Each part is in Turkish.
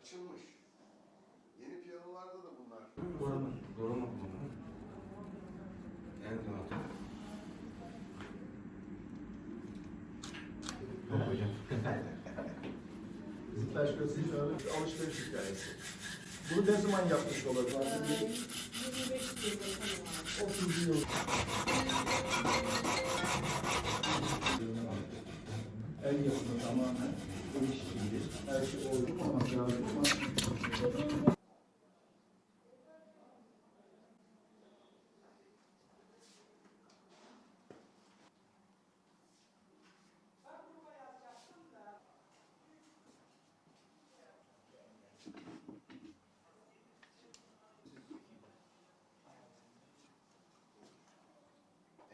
açılmış. Yeni piyanolarda da bunlar. Doğru, doğru mu bunlar? Nerede Zıplaş gösterisi alışveriş hikayesi. Bunu ne zaman yapmış olabilir? 30 yıl. El yapımı tamamen lazım.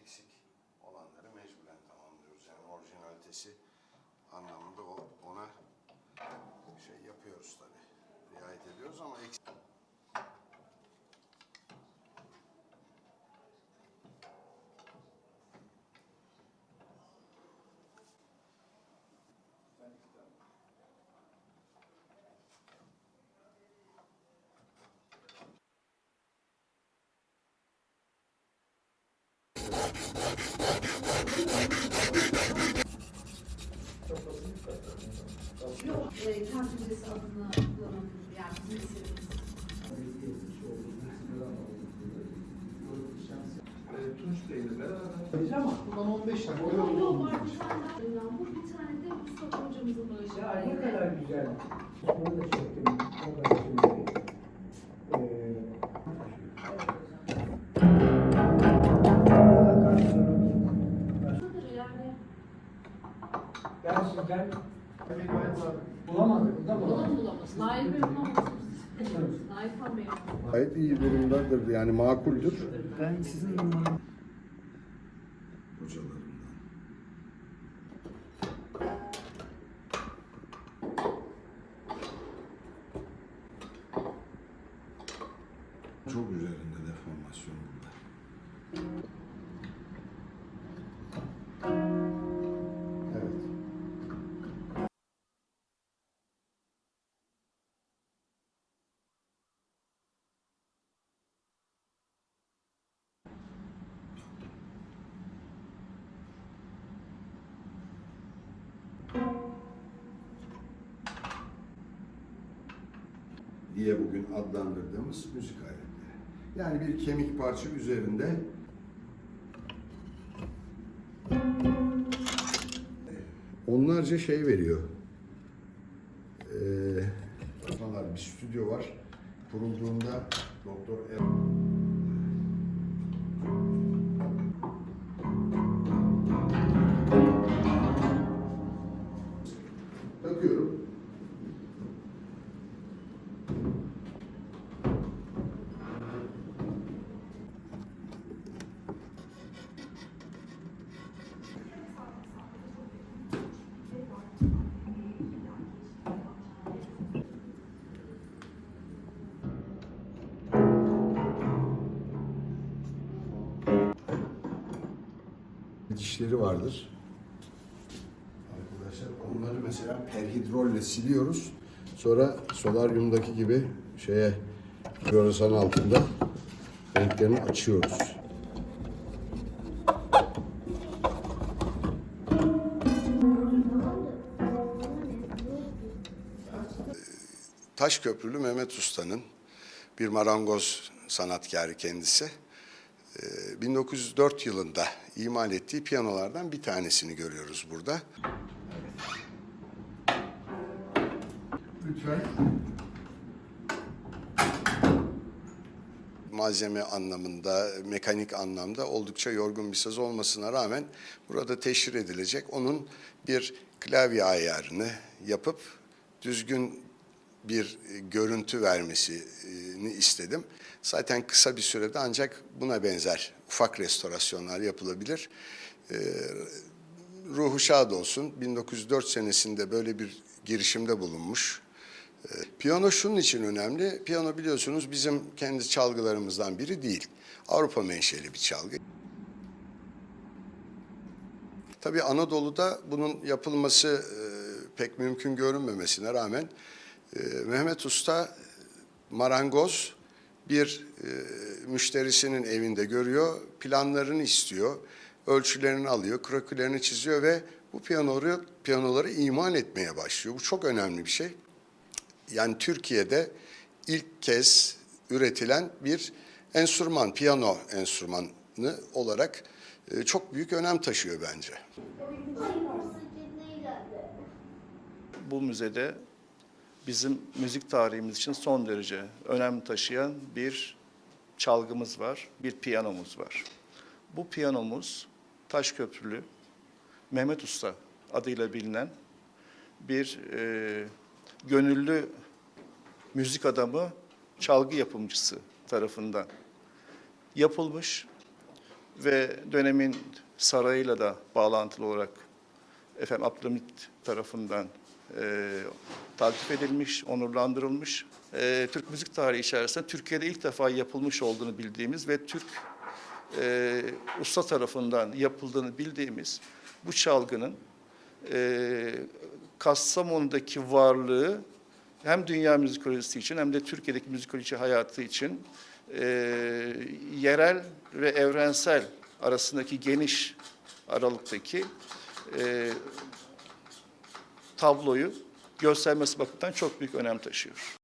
eksik olanları mecburen tamamlıyoruz. Yani orijinalitesi anlamında o, ona şey yapıyoruz tabii. Riayet ediyoruz ama eksik. Yok, adını kullanabilir. Yani bizim eserimiz. Ee, Tunç Bey'le beraber. Ama bundan 15 dakika. Yok yok var bir tane daha yağmur, bir tane de Mustafa hocamızın bağışı. Ya ne kadar güzel. Onu da çektim. O da şimdi. Ee, Yani ben sizden Bulamadım da bulalım bulamadım. bulamaz. Nail Bey bulamaz. Nail Han Bey. Gayet iyi durumdadır yani makuldür. Ben sizin numaranızı Hocalarımdan. Çok üzerinde deformasyon diye bugün adlandırdığımız müzik aletleri. Yani bir kemik parça üzerinde onlarca şey veriyor. Ee, bir stüdyo var. Kurulduğunda Doktor Er... dişleri vardır. Arkadaşlar onları mesela perhidrolle siliyoruz. Sonra solaryumdaki gibi şeye floresan altında renklerini açıyoruz. Taşköprülü Mehmet Usta'nın bir marangoz sanatkarı kendisi. Ee, 1904 yılında imal ettiği piyanolardan bir tanesini görüyoruz burada. Lütfen. Malzeme anlamında, mekanik anlamda oldukça yorgun bir saz olmasına rağmen burada teşhir edilecek onun bir klavye ayarını yapıp düzgün bir e, görüntü vermesini istedim. Zaten kısa bir sürede ancak buna benzer ufak restorasyonlar yapılabilir. Ee, ruhu şad olsun. 1904 senesinde böyle bir girişimde bulunmuş. Ee, Piyano şunun için önemli. Piyano biliyorsunuz bizim kendi çalgılarımızdan biri değil. Avrupa menşeli bir çalgı. Tabii Anadolu'da bunun yapılması e, pek mümkün görünmemesine rağmen e, Mehmet Usta marangoz bir e, müşterisinin evinde görüyor, planlarını istiyor, ölçülerini alıyor, krokülerini çiziyor ve bu piyanoları, piyanoları imal etmeye başlıyor. Bu çok önemli bir şey. Yani Türkiye'de ilk kez üretilen bir enstrüman, piyano enstrümanı olarak e, çok büyük önem taşıyor bence. Bu müzede bizim müzik tarihimiz için son derece önem taşıyan bir çalgımız var, bir piyanomuz var. Bu piyanomuz Taşköprülü Mehmet Usta adıyla bilinen bir e, gönüllü müzik adamı, çalgı yapımcısı tarafından yapılmış ve dönemin sarayıyla da bağlantılı olarak efendim Abdülhamit tarafından e, takip edilmiş, onurlandırılmış. E, Türk müzik tarihi içerisinde Türkiye'de ilk defa yapılmış olduğunu bildiğimiz ve Türk e, usta tarafından yapıldığını bildiğimiz bu çalgının e, Kastamonu'daki varlığı hem dünya müzikolojisi için hem de Türkiye'deki müzikoloji hayatı için e, yerel ve evrensel arasındaki geniş aralıktaki e, tabloyu göstermesi bakımından çok büyük önem taşıyor.